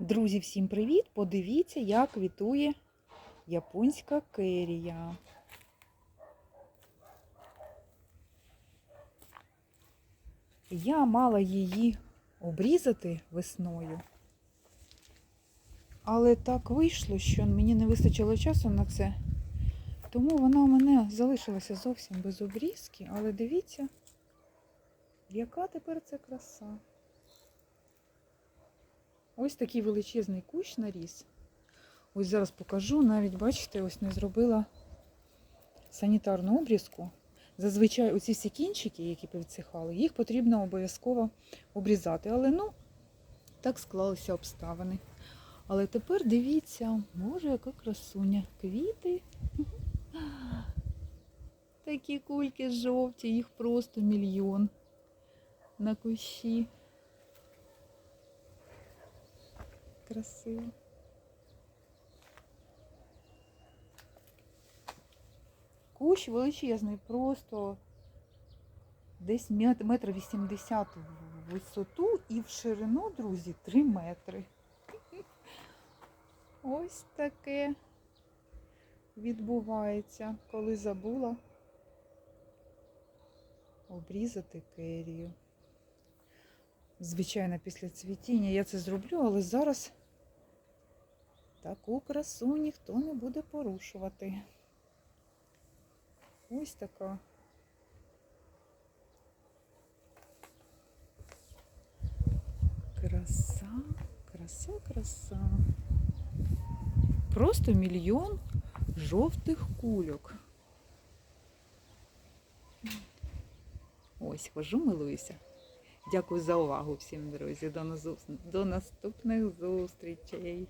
Друзі, всім привіт! Подивіться, як квітує японська керія. Я мала її обрізати весною. Але так вийшло, що мені не вистачило часу на це. Тому вона у мене залишилася зовсім без обрізки. Але дивіться, яка тепер це краса. Ось такий величезний кущ наріс. Ось зараз покажу. Навіть, бачите, ось не зробила санітарну обрізку. Зазвичай оці всі кінчики, які повідсихали, їх потрібно обов'язково обрізати. Але ну, так склалися обставини. Але тепер дивіться, боже, яка красуня. Квіти. Такі кульки жовті, їх просто мільйон на кущі. Красиво. Кущ величезний, просто десь метр вісімдесят в висоту і в ширину, друзі, три метри. Ось таке відбувається, коли забула обрізати керію. Звичайно, після цвітіння я це зроблю, але зараз таку красу ніхто не буде порушувати. Ось така. Краса, краса, краса. Просто мільйон жовтих кульок. Ось, хожу, милуюся. Дякую за увагу всім, друзі. До наступних зустрічей.